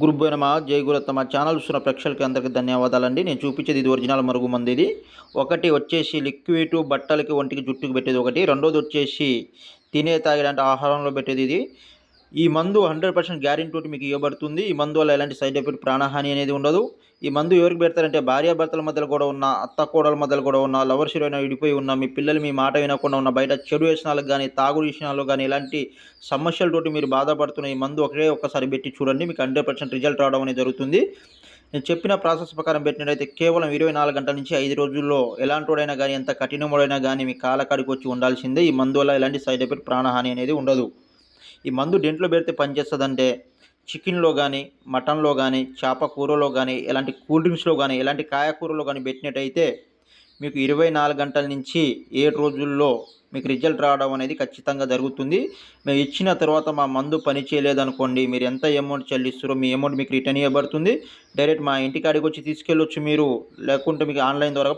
గురుభ్యోనమ జై గురత్తమ ఛానల్ చూసిన ప్రేక్షకులకి అందరికీ ధన్యవాదాలండి. నేను చూపించేది ఇది ఒరిజినల్ మరుగు మంది ఇది ఒకటి వచ్చేసి లిక్విడ్ బట్టలకి ఒంటికి జుట్టుకి పెట్టేది ఒకటి. రెండోది వచ్చేసి తినే తాగేలాంటి ఆహారంలో పెట్టేది ఇది. ఈ మందు హండ్రెడ్ పర్సెంట్ గ్యారెంటీ మీకు ఇవ్వబడుతుంది. ఈ మందు వల్ల ఎలాంటి సైడ్ ఎఫెక్ట్ ప్రాణహాని అనేది ఉండదు. ఈ మందు ఎవరికి పెడతారంటే భార్యాభర్తల మధ్యలో కూడా ఉన్న అత్త కోడల మధ్యలో కూడా ఉన్న లవర్స్ అయినా విడిపోయి ఉన్న మీ పిల్లలు మీ మాట వినకుండా ఉన్న బయట చెడు వ్యసనాలకు కానీ తాగుడు విషయాలు కానీ ఇలాంటి సమస్యలతోటి మీరు బాధపడుతున్న ఈ మందు ఒకటే ఒక్కసారి పెట్టి చూడండి. మీకు హండ్రెడ్ పర్సెంట్ రిజల్ట్ రావడం అనేది జరుగుతుంది. నేను చెప్పిన ప్రాసెస్ ప్రకారం పెట్టినట్టయితే కేవలం ఇరవై నాలుగు గంటల నుంచి ఐదు రోజుల్లో ఎలాంటి వాడైనా కానీ ఎంత కఠినముడైనా కానీ మీ కాలకాడికి వచ్చి ఉండాల్సిందే. ఈ మందు వల్ల ఎలాంటి సైడ్ ఎఫెక్ట్ ప్రాణహాని అనేది ఉండదు. ఈ మందు దేంట్లో పెడితే పనిచేస్తుందంటే చికెన్లో కానీ మటన్లో కానీ చేప కూరలో కానీ ఎలాంటి కూల్ డ్రింక్స్లో కానీ ఎలాంటి కాయకూరలో కానీ పెట్టినట్టయితే మీకు ఇరవై నాలుగు గంటల నుంచి ఏడు రోజుల్లో మీకు రిజల్ట్ రావడం అనేది ఖచ్చితంగా జరుగుతుంది. మేము ఇచ్చిన తర్వాత మా మందు పని చేయలేదనుకోండి మీరు ఎంత అమౌంట్ చెల్లిస్తారో మీ అమౌంట్ మీకు రిటర్న్ ఇవ్వబడుతుంది. డైరెక్ట్ మా ఇంటికాడికి వచ్చి తీసుకెళ్ళొచ్చు మీరు లేకుంటే మీకు ఆన్లైన్ ద్వారా